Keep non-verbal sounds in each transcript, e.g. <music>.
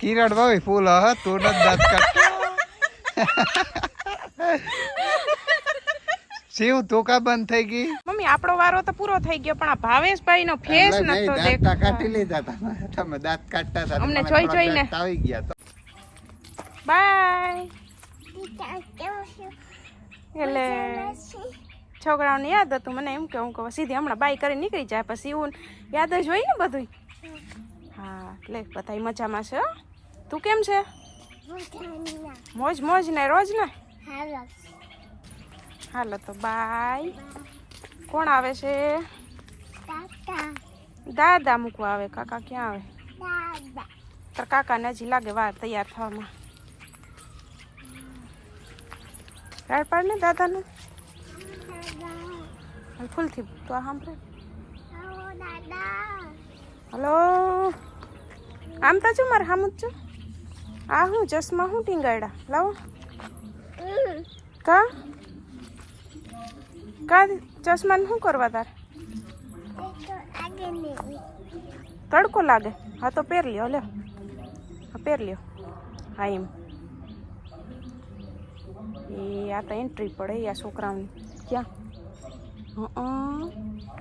કિરણ ભાઈ ફૂલ હ તું નથી દાંત કાઢતો શિવ તું કા બંધ થઈ ગઈ? મમ્મી આપણો વારો તો પૂરો થઈ ગયો પણ આ ભાવેશભાઈ નો ફેસ નતો દાંત તા કાઢી લીધા તમે તમે દાંત કાઢતા હતા અમને જોઈ જોઈને. આવી ગયા તો. બાય. એટલે છોકરાઓને યાદ હતું મને એમ કે હું કહું સીધી હમણાં બાય કરી નીકળી જાય પછી હું યાદ જ હોય ને બધું હા એટલે બધા મજામાં છે. તું કેમ છે? મોજ મોજ ને રોજ ને? હાલો. તો બાય. કોણ આવે છે? દાદા મૂકવા આવે કાકા ક્યાં આવે? તાર કાકાને હજી લાગે વાર તૈયાર થવામાં. રાડ પાડ ને દાદાનું. ફૂલથી તો સાંભળે. હલો. આમ તો છું મારે હામ છું આ હું ચશ્મા હું ટીંગાડ્યા લાવો. કા? કા ચશ્માને શું કરવા તાર? તડકો લાગે. હા તો પહેર લ્યો લ્યો. હા, પહેર લ્યો. હા, એમ. એ આ તો એન્ટ્રી પડે આ છોકરાઓની. ક્યાં?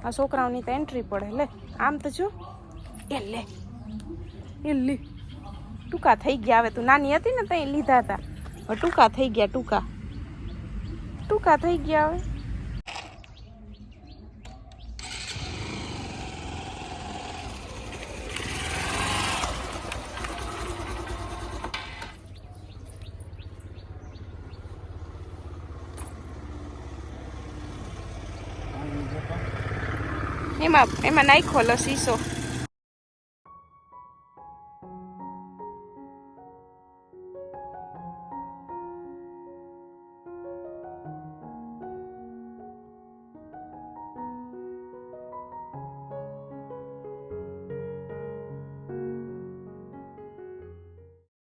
આ છોકરાઓની તો એન્ટ્રી પડે, લે. આમ તો જો. એ લે. એ લી. ટૂંકા થઈ ગયા હવે. તું નાની હતી ને ત્યાં લીધા હતા. હવે ટૂંકા થઈ ગયા, ટૂંકા. ટૂંકા થઈ ગયા હવે. એમાં એમાં નાખો લો શીશો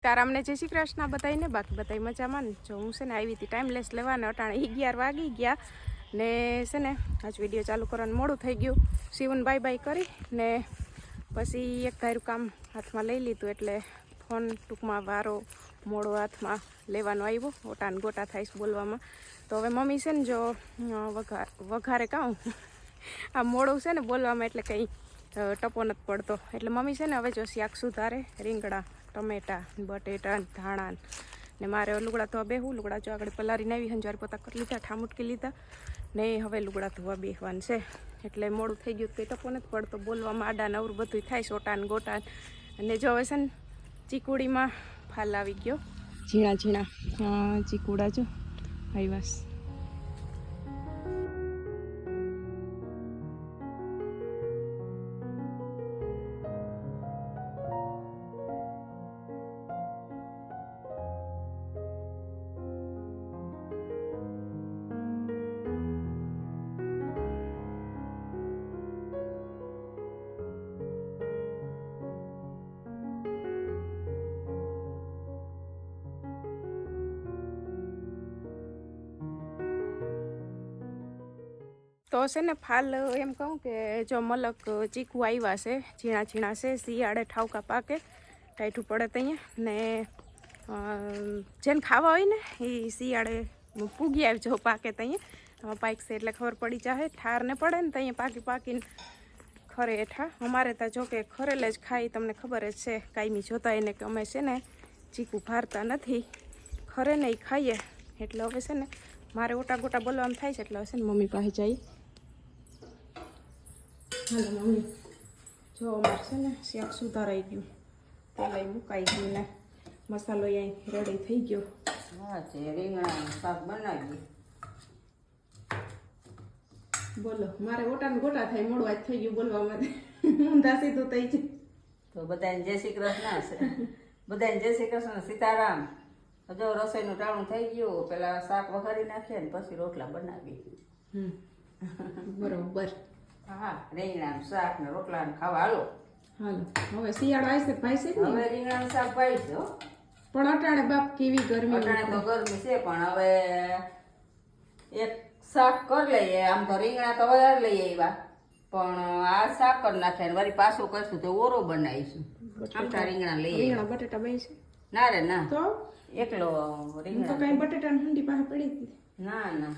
તારામને જય શ્રી કૃષ્ણ બતાવીને બાકી બતાવી મજામાં ને? જો હું છે ને આવી હતી ટાઈમલેસ લેવાને અટાણે અગિયાર વાગી ગયા ને છે ને આજ વીડિયો ચાલુ કરવાનું મોડું થઈ ગયું. શિવન બાય બાય કરી ને પછી એક ધારું કામ હાથમાં લઈ લીધું એટલે ફોન ટૂંકમાં વારો મોડો હાથમાં લેવાનો આવ્યો ઓટાન ગોટા થાય બોલવામાં. તો હવે મમ્મી છે ને જો વઘાર કાઉ આ મોડું છે ને બોલવામાં એટલે કંઈ ટપો નથી પડતો. એટલે મમ્મી છે ને હવે જો શાક સુધારે રીંગણા ટમેટા, બટેટા, ધાણા ને મારે લુગડા ધોવા બેહું. લુગડા જો આગળ પલારીને આવી હંજવાર પોતા કરી લીધા ઠામુટકી લીધા ને હવે લુગડા ધોવા બેહવાનું છે. એટલે મોડું થઈ ગયું કંઈ ટપો નથી પડતો બોલવામાં આડા નવરું બધું થાય, સોટાન ગોટાન. અને જો હવે છે ને, ચીકુડીમાં ફાલ આવી ગયો. ઝીણા ઝીણા ચીકુડા જો આવ્યા તો છે ને ફાલ એમ કહું કે જો મલક ચીકુ આવ્યા છે, ઝીણા ઝીણા છે, શિયાળે ઠાવકા પાકે ટાઈઠું પડે ત્યાં ને જેને ખાવા હોય ને, એ શિયાળે પૂગી આવજો પાકે ત્યાં પાકશે એટલે ખબર પડી જાય ઠાર ને પડે ને ત્યાં પાકી પાકીને ખરે હેઠા. અમારે ત્યાં જો કે ખરેલે જ ખાઈ તમને ખબર જ છે, કાયમી જોતા એને કે અમે છે ને ચીકુ ભારતા નથી. ખરે ઈ ખાઈએ. એટલે હવે છે ને મારે ઓટા ગોટા બોલવામાં થાય છે, એટલે હવે છે ને મમ્મી પાસે જઈ હાલો મમ્મી જો અમારે છે ને શાક સુધારાઈ ગયું. તેલ મુકાઈ ગયું ને મસાલો અહીં રેડી થઈ ગયો. હા રીંગણાનું શાક બનાવીએ. બોલો મારે ઓટા ને ગોટા થાય મોડું આજ થઈ ગયું બોલવામાં. ઊંધા સીધું થઈ છે તો બધાને જય શ્રી કૃષ્ણ છે. બધાને જય શ્રી કૃષ્ણ સીતારામ. જો રસોઈનું ટાણું થઈ ગયું પેલા શાક વઘારી નાખીએ ને પછી રોટલા બનાવી બરોબર. હા રીંગણાનું શાક ને રોટલા ને ખાવા હાલો. હાલો હવે શિયાળો આવશે ભાઈ છે ને હવે રીંગણાનું શાક ભાઈ છે પણ અટાણે બાપ કેવી ગરમી અટાણે તો ગરમી છે પણ હવે એક શાક કરી લઈએ આમ તો રીંગણા તો વધારે લઈ આવ્યા પણ આ શાક કરી નાખે ને વળી પાછું કરશું તો ઓરો બનાવીશું. આમટા રીંગણા લઈએ રીંગણા બટેટા બે છે? ના રે ના. તો? એકલો રીંગણા તો કઈ બટેટા ઠંડી પાસે પડી હતી ના ના.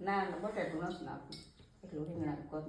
ના ના બટેટું નથી નાખવું. એટલું રીંગણા કોત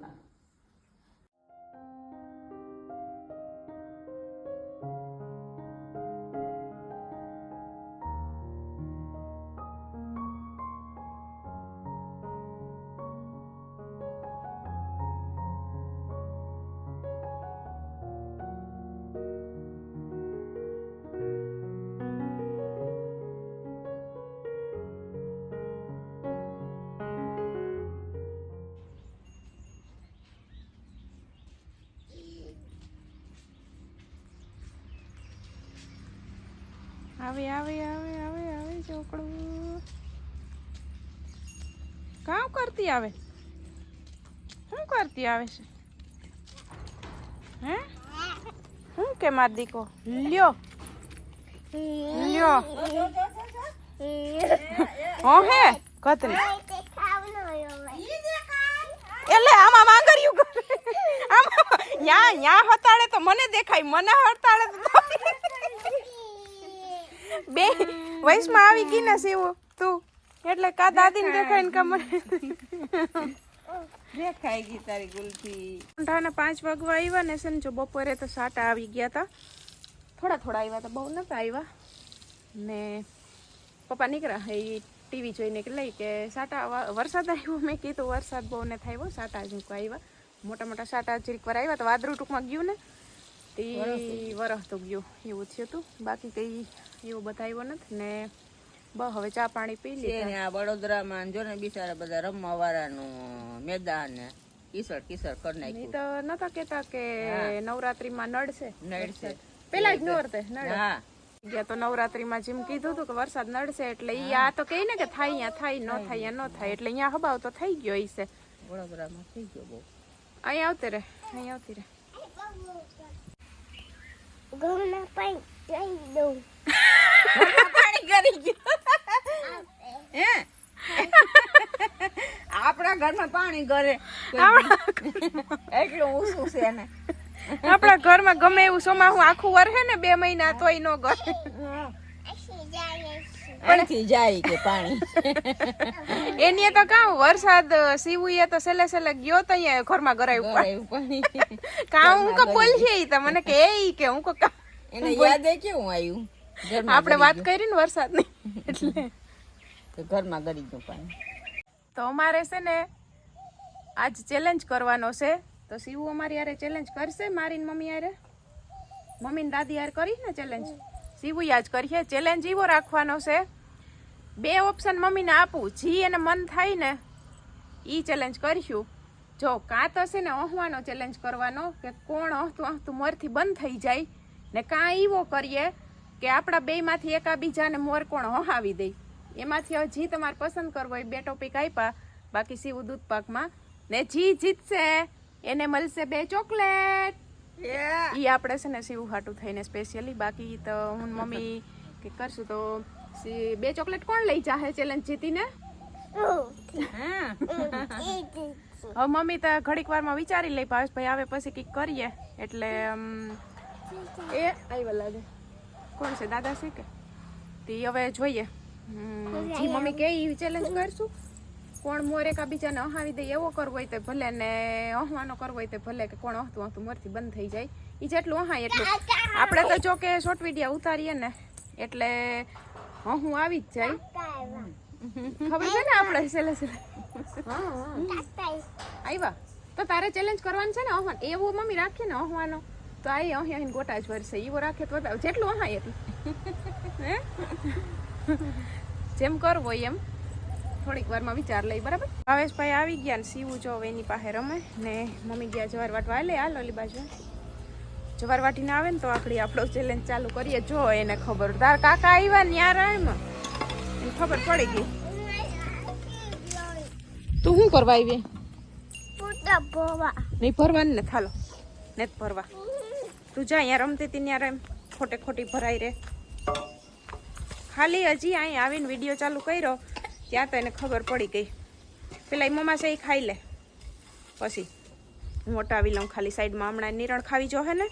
આવે આવે આવે આવે આવે, ચોકડું. કામ કરતી આવે? શું કરતી આવે છે? હે? શું કે માર દીકો? લ્યો. લ્યો. હો હે, કતરી. એટલે આમાં માંગર્યું કરે. આમાં યા યા હતાડે તો મને દેખાય, મને હતાડે તો બે. વયસમાં આવી ગઈ ને સેવો. તું. એટલે કા દાદીને દેખાય ને કા મને. દેખાઈ ગઈ તારી ગુલથી. ઠંડાના પાંચ વાગવા આવ્યા ને છે જો બપોરે તો સાટા આવી ગયા હતા થોડા થોડા આવ્યા હતા બહુ નતા આવ્યા ને પપ્પા નીકળ્યા. એ ટીવી જોઈને કે લઈ કે સાટા વરસાદ આવ્યો મેં કીધું વરસાદ બહુ ને થાય સાટા જ આવ્યા મોટા મોટા સાટા જરીક વાર આવ્યા તો વાદળું ટૂંકમાં ગયું ને. તે વરસ તો ગયું. એવું થયું હતું. બાકી કંઈ એવું બતાવ્યો નથી ને બસ હવે ચા પાણી પી છે આ વડોદરામાં જો ને બિચારા બધા રમવા વાળાનું મેદાન ને કિસર કિસર કરી નાખ્યું. તો નતા કેતા કે નવરાત્રીમાં નડશે નડશે પેલા જ નોરતે નડે હા. ગયા તો નવરાત્રીમાં જેમ કીધું હતું કે વરસાદ નડશે એટલે ઈ આ તો કહે ને કે થાય અહીંયા થાય ન થાય અહીંયા ન થાય એટલે અહીંયા હબાવ તો થઈ ગયો ઈ છે. વડોદરામાં થઈ ગયો બહુ. અહીં આવતી રે અહીંયા આવતી રે પાણી કરી ગયું. હે? આપણા ઘરમાં પાણી ગરે એટલું ઊંચું છે ને આપણા ઘરમાં ગમે એવું સોમાહું આખું વરહે ને બે મહિના તોય ન ગરે પણથી જાય કે પાણી. એની તો કામ વરસાદ સીવું તો સેલે સેલે ગયો તો અહીંયા ઘરમાં ગરાયું પાણી. કામ હું કો છે તો. મને કે એ કે હું કો કામ એને યાદ કેવું આવ્યું આપણે વાત કરી ને વરસાદની એટલે. તો ઘરમાં ગરી ગયું પાણી. તો અમારે છે ને આજ ચેલેન્જ કરવાનો છે. તો શિવુ અમારી યારે ચેલેન્જ કરશે મારી મમ્મી યારે મમ્મી ને દાદી યાર કરી ને ચેલેન્જ શિવુ આજ કરીએ. ચેલેન્જ એવો રાખવાનો છે. બે ઓપ્શન મમ્મીને આપું. જી એને મન થાય ને એ ચેલેન્જ કરીશું. જો કાં તો છે ને અહવાનો ચેલેન્જ કરવાનો કે કોણ અહતું અહતું મોરથી બંધ થઈ જાય ને કાં એવો કરીએ. કે આપણા બેયમાંથી એકાબીજાને મોર કોણ હહાવી દે? એમાંથી હવે જી તમારે પસંદ કરવો હોય બે ટોપિક આપ્યા બાકી સીવું દૂધ પાકમાં. ને જી જીતશે. એને મળશે બે ચોકલેટ. એ આપણે છે ને સીવું હાટું થઈને સ્પેશિયલી બાકી તો હું મમ્મી કે કરશું તો બે ચોકલેટ કોણ લઈ જાહે ચેલેન્જ જીતીને? હા. <laughs> હવે મમ્મી તો ઘડીક વારમાં વિચારી લઈ ભાવેશભાઈ આવે પછી કંઈક કરીએ. એટલે એ આવ્યા લાગે. કોણ છે? દાદા છે કે? તે હવે જોઈએ. જી મમ્મી કે ઈ ચેલેન્જ કરશું. કોણ મોર એકા બીજાને અહાવી દે એવો કરવો હોય તો ભલે ને અહવાનો કરવો હોય તો ભલે કે કોણ અહતું અહતું મોરથી બંધ થઈ જાય. ઈ જેટલું અહાય એટલું. આપણે તો જો કે શોર્ટ વીડિયો ઉતારીએ ને એટલે હું આવી જ જાય. ખબર છે ને આપણે છેલ્લે છેલ્લે? આવ્યા. તો તારે ચેલેન્જ કરવાનું છે ને અહવાન? એવું મમ્મી રાખીએ ને અહવાનો. તો આ અહીંયા અહીં ગોટા જ ભરશે એવો રાખે તો જેટલું અહાય એટલું. હે? જેમ કરવો એમ. થોડીક વારમાં વિચાર લઈ બરાબર? ભાવેશભાઈ આવી ગયા ને સીવું જો હવે એની પાસે રમે ને મમ્મી ગયા જવાર વાટવા લે હાલ ઓલી બાજુ. જવાર વાટીને આવે ને તો આખડી આપણો ચેલેન્જ ચાલુ કરીએ. જો એને ખબર. તાર કાકા આવ્યા ને યાર એમ. એને ખબર પડી ગઈ. તું શું કરવા આવી નહીં ભરવાની ને થાલો. ને ભરવા. તું જા, અહીંયા રમતી હતી ત્યાં એમ ખોટે ખોટી ભરાઈ રે ખાલી હજી અહીં આવીને વીડિયો ચાલુ કર્યો, ત્યાં તો એને ખબર પડી ગઈ. પેલા મમ્મા છે એ ખાઈ લે. પછી હું હટાવી લઉં ખાલી સાઈડમાં હમણાં નિરણ ખાવી જો હે ને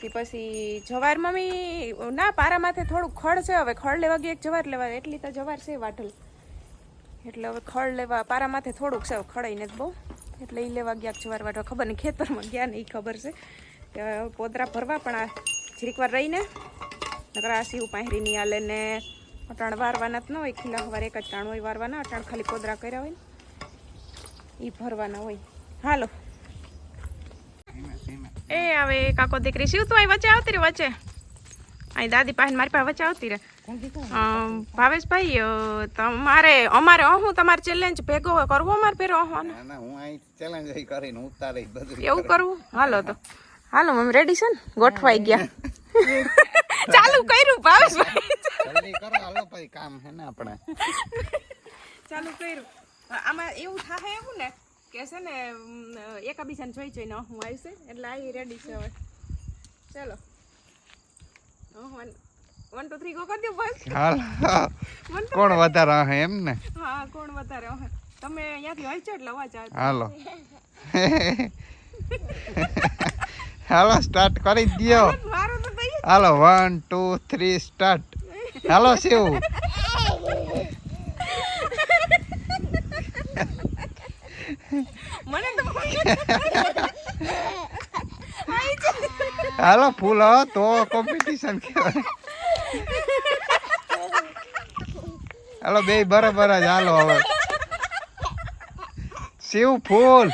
કે પછી જવાર મમ્મી, ના, પારા માથે થોડુંક ખડ છે, હવે ખડ લેવા ગઈ, એક જવાર લેવા, એટલી તો જવાર છે વાઢલ. એટલે હવે ખડ લેવા, પારા માથે થોડુંક છે ખડાઈને બહુ. એટલે એ લેવા ગયા જવાર વાઢવા, ખબર નહીં, ખેતરમાં ગયા ને એ ખબર છે. પોદરા ભરવા પણ આ જીરીક વાર રહીને નકર આ સીવું પાંહરી નહીં હાલે ને અટાણ વારવાના જ ન હોય ખીલા વાર એક જ ટાણ હોય વારવાના અટાણ ખાલી પોદરા કર્યા હોય ને એ ભરવાના હોય. હાલો. એ હવે કાકો દીકરી શું તું અહીં વચ્ચે આવતી રે વચ્ચે? અહીં દાદી પાસે મારી પાસે વચ્ચે આવતી રે ભાવેશભાઈ તમારે અમારે હું તમારે ચેલેન્જ ભેગો કરવો અમારે ના હું ચેલેન્જ કરીને ઉતારી એવું કરવું? હાલો તો. હાલો મમ્મી રેડી છે ને? ગોઠવાઈ ગયા. ચાલુ કર્યું ભાવેશભાઈ જલ્દી કરો હાલો ભાઈ કામ છે ને આપણે. ચાલુ કર્યું. આમાં એવું થાય એવું ને કે છે ને એકાબીજાને જોઈ જોઈને હું આવશે એટલે આ રેડી છે હવે. ચાલો. One one two three go કરી દો બસ કોણ વધારે હે એમ ને? હા કોણ વધારે હે? તમે અહીંયાથી હલચો એટલે અવાજ આવે હાલો. <laughs> હાલો સ્ટાર્ટ કરી દો મારો તો ભાઈ હાલો વન ટુ થ્રી સ્ટાર્ટ હાલો શિવ. હાલો ફૂલ તો કોમ્પિટિશન કહેવાય. હાલો બે બરાબર જ હાલો હવે. શિવ ફૂલ.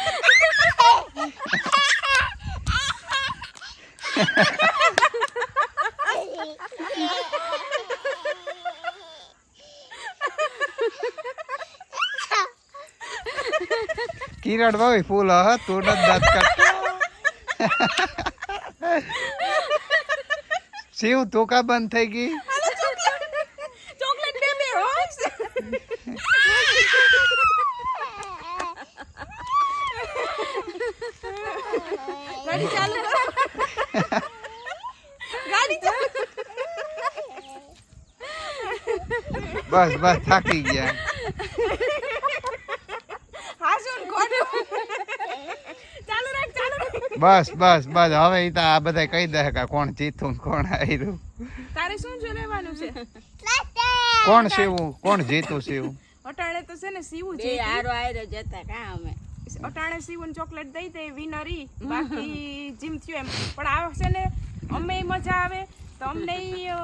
કિરણ ભાઈ ફૂલ હ તું નથી દાંત કાઢ શિવ તું કા બંધ થઈ ગઈ ચોકલેટ બેબી હોશ ગાડી ચાલુ કરો ગાડી ચાલુ બસ બસ થાકી ગયા હાસુન ખોટું ચાલુ રાખ ચાલુ રાખ બસ બસ બસ. હવે ઈ તો આ બધા કહી દે કે કોણ જીતું કોણ હાર્યું. તારે શું જો લેવાનું છે? કોણ શિવું કોણ જીતું શિવું અટાણે તો છે ને સીવું છે હારો આયરો જતા કા અમે? અટાણે સીવું ચોકલેટ દઈ દે વિનરી બાકી જીમ થયું એમ. પણ આ છે ને અમે મજા આવે તો અમને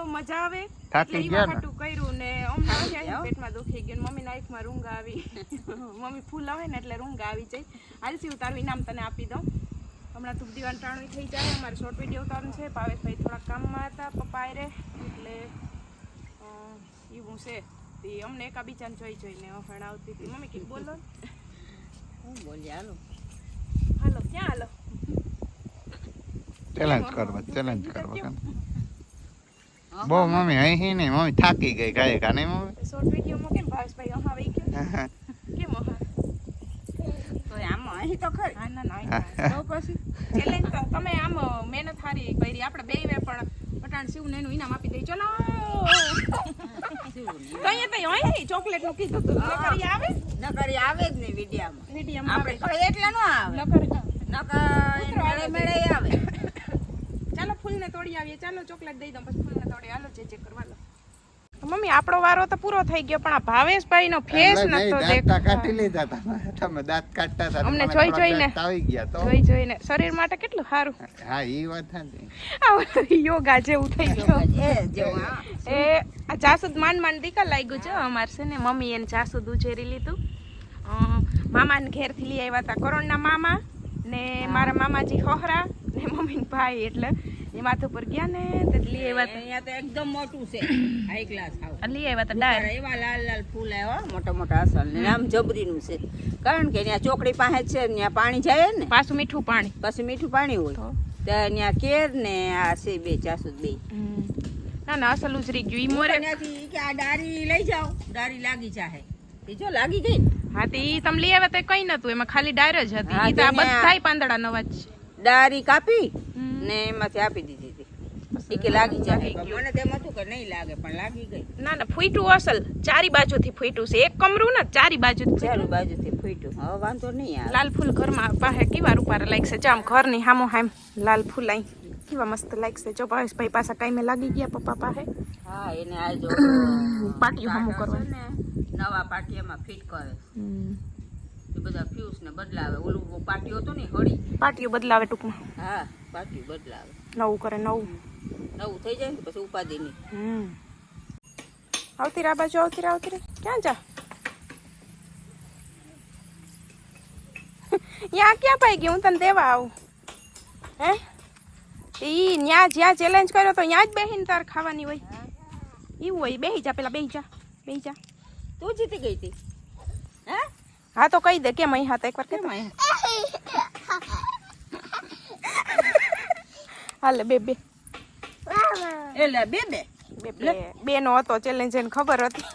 મજા આવે. થાકી એટલે ઈ ગયા ને? કર્યું ને અમને પેટમાં દુખી ગયું મમ્મી મમ્મી નાઈકમાં રૂંગ આવી. <laughs> મમ્મી ફૂલ આવે ને એટલે રૂંગ આવી જાય. હાલ સીવ તારું ઇનામ તને આપી દઉં. હમણાં તું દીવાન ટાણું થઈ જાય અમારે શોર્ટ વીડિયો ઉતારવાનું છે. ભાવેશભાઈ થોડા કામમાં હતા પપ્પા રે. એટલે એવું છે. તે અમને એકાબીજાને જોઈ જોઈને આવતી હતી. મમ્મી કંઈક બોલો હું બોલી હાલો. હાલો ક્યાં હાલો? ચેલેન્જ કરવા ચેલેન્જ કરવા બહુ મમ્મી અહીં નહીં મમ્મી થાકી ગઈ ગાય કા નહીં મમ્મી શોર્ટ વિડીયોમાં કેમ ભાવેશભાઈ અહા આવી ગયો અહીં તો ખરી. ના ના ના તો પછી ચેલેન્જ તો તમે આમ મહેનત હારી કરી આપણે બે વે પણ પટાણ શિવને એનું ઇનામ આપી દઈ ચલો. કઈ તઈ હોય ચોકલેટનું કીધું તું. નકરી આવે? નકરી આવે જ નહીં વિડીયામાં. વીડિયો આપણે એટલા નો આવે. નકર નકર મેળે મેળે આવે ચાલો ફૂલને તોડી આવીએ. ચાલો ચોકલેટ દઈ દઉં પછી ફૂલને તોડી. હાલો જે જે કરવાનો મમ્મી આપણો વારો તો પૂરો થઈ ગયો પણ આ ભાવેશભાઈ નો ફેસ નતો દાંત કાઢી લીધા હતા તમે દાંત કાઢતા હતા અમને જોઈ જોઈને. આવી ગયા તો. જોઈ જોઈને. શરીર માટે કેટલું સારું? હા ઈ વાત હતી આ બધું યોગા જેવું થઈ ગયું. એ જેવું એ આ જાસૂદ માંડ માંડ દીકા લાગ્યું છે અમારે છે ને મમ્મી એને જાસૂદ ઉછેરી લીધું. મામાને ઘેરથી લઈ આવ્યા હતા કરોડના મામા ને મારા મામાજી હોહરા ને મમ્મી ભાઈ એટલે એ માથું પર ગયા ને તે લઈ આવ્યા અહીંયા તો એકદમ મોટું છે. હાઈ ક્લાસ આવ લઈ આવ્યા ડાયર એવા લાલ લાલ ફૂલ આવ્યા મોટા મોટા અસલ ને. આમ જબરીનું છે. કારણ કે ત્યાં ચોકડી પાસે છે ત્યાં પાણી જાય ને. પાછું મીઠું પાણી. પાછું મીઠું પાણી હોય. તો? ત્યાં કેર ને આ છે બે ચાસુ બે. ના ના અસલ ઉજરી ગયું. ઈ મોરે ત્યાંથી કે આ ડારી લઈ જાઓ. ડારી લાગી જાહે. એ જો લાગી ગઈ. હા તે ઈ તમે લઈ આવ્યા તો કઈ નતું એમાં ખાલી ડાયર જ હતી. ઈ તો આ બધાય પાંદડા નવા જ ડારી કાપી. ને એમાંથી આપી દીધી હતી. ઈ કે લાગી જાય. પણ મને તેમ હતું કે નહીં લાગે પણ લાગી ગઈ. ના ના ફૂટ્યું અસલ. ચારી બાજુથી ફૂટ્યું છે. એક કમરું ને ચારી બાજુથી ચાલુ ફૂટ્યું. બાજુથી ફૂટ્યું. હવે વાંધો નહીં આવે. લાલ ફૂલ ઘરમાં પાસે કેવા રૂપારા લાગશે? જામ ઘરની હામો હામ લાલ ફૂલ આઈ. કેવા મસ્ત લાગશે? જો ભાવેશભાઈ પાછા કાંઈ લાગી ગયા પપ્પા પાસે. હા એને આ જો પાટિયું હમું કાઢે છે ને નવા પાટિયામાં ફિટ કરે. એ બધા ફ્યુઝ ને બદલાવે. ઓલું પાટિયો હતો ને હળી. પાટીઓ બદલાવે ટૂંકમાં. હા. પાટિયું બદલાવે. નવું કરે નવું. નવું થઈ જાય ને પછી ઉપાધિ નહીં. હમ. આવતી રા બાજુ આવતી રા આવતી રા. ક્યાં જા? યા ક્યાં પાઈ ગઈ? હું તને દેવા આવું. હે? ઈ ન્યા જ્યાં ચેલેન્જ કર્યો તો ત્યાં જ બેહીને તાર ખાવાની હોય. એવું હોય બેહી જા પેલા બેહી જા બેહી જા. તું જીતી ગઈ હતી. હે? હા તો કહી દે કેમ અહીં હા તો એકવાર કે કેમ આયા? હાલે બે બે. એટલે બે બે. બે બે. બે નો હતો ચેલેન્જ એને ખબર હતી.